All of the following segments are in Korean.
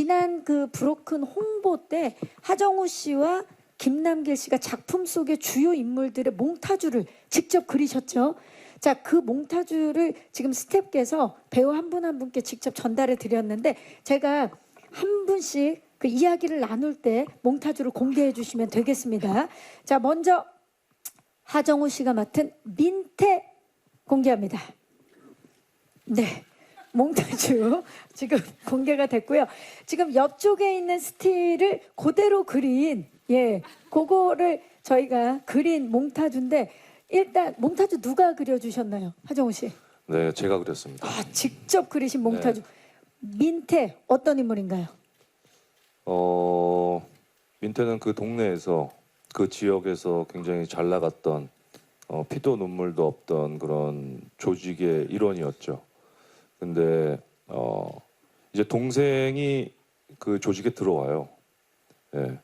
지난 그 브로큰 홍보 때 하정우 씨와 김남길 씨가 작품 속의 주요 인물들의 몽타주를 직접 그리셨죠. 자, 그 몽타주를 지금 스탭께서 배우 한 분 한 분께 직접 전달해 드렸는데 제가 한 분씩 그 이야기를 나눌 때 몽타주를 공개해 주시면 되겠습니다. 자, 먼저 하정우 씨가 맡은 민태 공개합니다. 네. 몽타주 지금 공개가 됐고요. 지금 옆쪽에 있는 스틸을 그대로 그린 예, 그거를 저희가 그린 몽타주인데 일단 몽타주 누가 그려주셨나요, 하정우 씨? 네, 제가 그렸습니다. 아, 직접 그리신 몽타주. 민태 어떤 인물인가요? 어, 민태는 그 동네에서 그 지역에서 굉장히 잘 나갔던 어, 피도 눈물도 없던 그런 조직의 일원이었죠. 근데 어, 이제 동생이 그 조직에 들어와요. 예,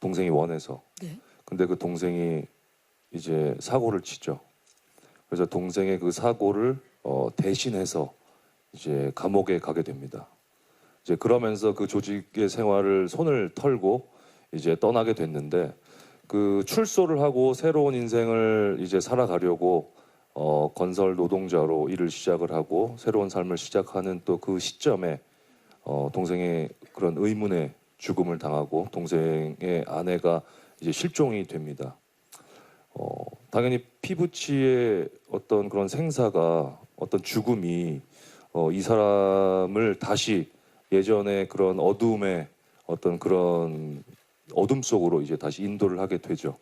동생이 원해서. 네. 근데 그 동생이 이제 사고를 치죠. 그래서 동생의 그 사고를 어, 대신해서 이제 감옥에 가게 됩니다. 이제 그러면서 그 조직의 생활을 손을 털고 이제 떠나게 됐는데 그 출소를 하고 새로운 인생을 이제 살아가려고 어, 건설 노동자로 일을 시작을 하고 새로운 삶을 시작하는 또 그 시점에 어, 동생의 그런 의문의 죽음을 당하고 동생의 아내가 이제 실종이 됩니다. 어, 당연히 피부치의 어떤 그런 생사가 어떤 죽음이 어, 이 사람을 다시 예전의 그런 어둠의 어떤 그런 어둠 속으로 이제 다시 인도를 하게 되죠.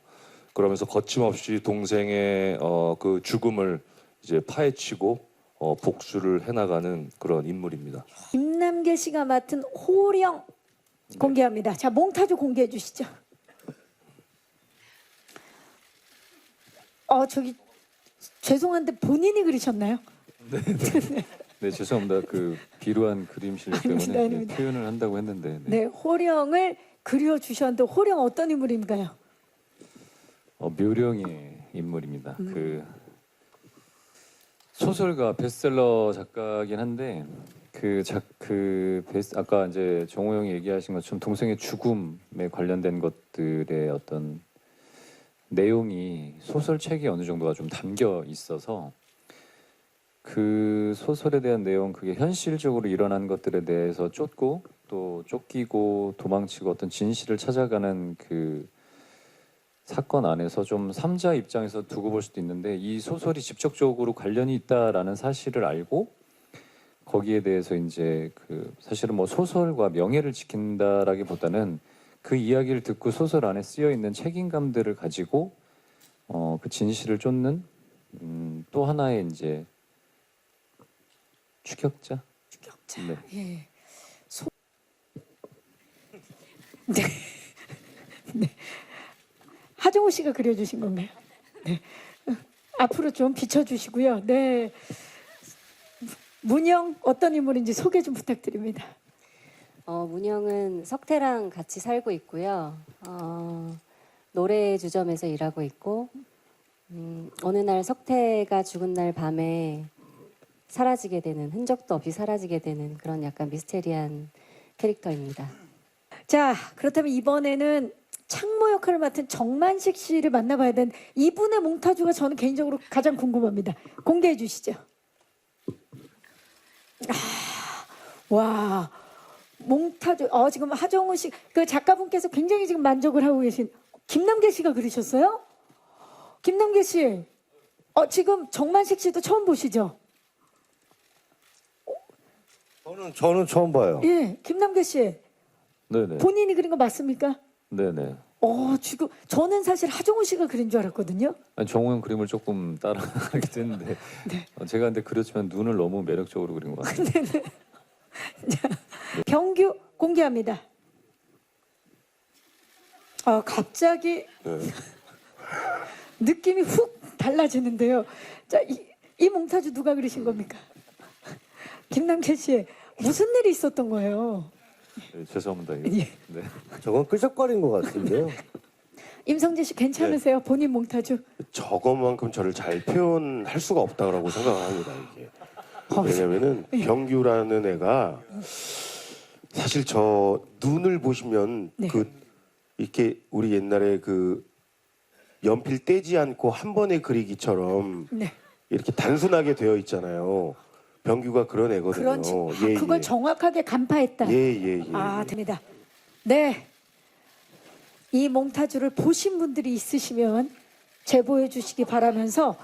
그러면서 거침없이 동생의 어, 그 죽음을 이제 파헤치고 어, 복수를 해나가는 그런 인물입니다. 김남길 씨가 맡은 호령 공개합니다. 자, 몽타주 공개해 주시죠. 어, 저기 죄송한데 본인이 그리셨나요? 네 죄송합니다. 그 비루한 그림실 때문에 아닙니다, 네, 아닙니다. 표현을 한다고 했는데 네. 네, 호령을 그려 주셨는데 호령 어떤 인물인가요? 어, 묘령의 인물입니다. 음. 그 소설가 베스트셀러 작가긴 한데 그작그 베스 아까 이제 정호 형이 얘기하신 것처럼 동생의 죽음에 관련된 것들의 어떤 내용이 소설책에 어느 정도가 좀 담겨 있어서 그 소설에 대한 내용 그게 현실적으로 일어난 것들에 대해서 쫓고 또 쫓기고 도망치고 어떤 진실을 찾아가는 그 사건 안에서 좀 삼자 입장에서 두고 볼 수도 있는데 이 소설이 직접적으로 관련이 있다라는 사실을 알고 거기에 대해서 이제 그 사실은 뭐 소설과 명예를 지킨다라기보다는 그 이야기를 듣고 소설 안에 쓰여 있는 책임감들을 가지고 어 그 진실을 쫓는 음, 또 하나의 이제 추격자 격자. 네. 예. 소... 네. 네. 하정우 씨가 그려주신 건가요? 네. 앞으로 좀 비춰주시고요. 네. 문영 어떤 인물인지 소개 좀 부탁드립니다. 어, 문영은 석태랑 같이 살고 있고요. 어, 노래 주점에서 일하고 있고 음, 어느 날 석태가 죽은 날 밤에 사라지게 되는 흔적도 없이 사라지게 되는 그런 약간 미스테리한 캐릭터입니다. 자, 그렇다면 이번에는 창모 역할을 맡은 정만식 씨를 만나봐야 되는 이분의 몽타주가 저는 개인적으로 가장 궁금합니다. 공개해 주시죠. 아, 와, 몽타주. 어, 지금 하정우 씨, 그 작가분께서 굉장히 지금 만족을 하고 계신 김남길 씨가 그리셨어요? 김남길 씨, 어, 지금 정만식 씨도 처음 보시죠? 저는 저는 처음 봐요. 예, 김남길 씨, 네네 본인이 그린 거 맞습니까? 네네 어, 지금 저는 사실 하정우 씨가 그린 줄 알았거든요. 아니, 정호 형 그림을 조금 따라하기도 했는데 네. 어, 제가 근데 그렸지만 눈을 너무 매력적으로 그린 것 같아요. 병규 공개합니다. 아, 갑자기 네. 느낌이 훅 달라지는데요. 자, 이, 이 몽타주 누가 그리신 겁니까? 김남길 씨, 무슨 일이 있었던 거예요? 네, 죄송합니다. 이거. 예. 네. 저건 끄적거린 것 같은데요. 임성재 씨 괜찮으세요? 네. 본인 몽타주? 저것만큼 저를 잘 표현할 수가 없다고 생각을 합니다 이게 어, 왜냐면은 병규라는 애가 사실 저 눈을 보시면 네. 그 이렇게 우리 옛날에 그 연필 떼지 않고 한 번에 그리기처럼 네. 이렇게 단순하게 되어 있잖아요. 병규가 그런 애거든요. 그런 지- 아, 그걸 정확하게 간파했다. 예 예 예. 아, 됩니다. 네. 이 몽타주를 보신 분들이 있으시면 제보해 주시기 바라면서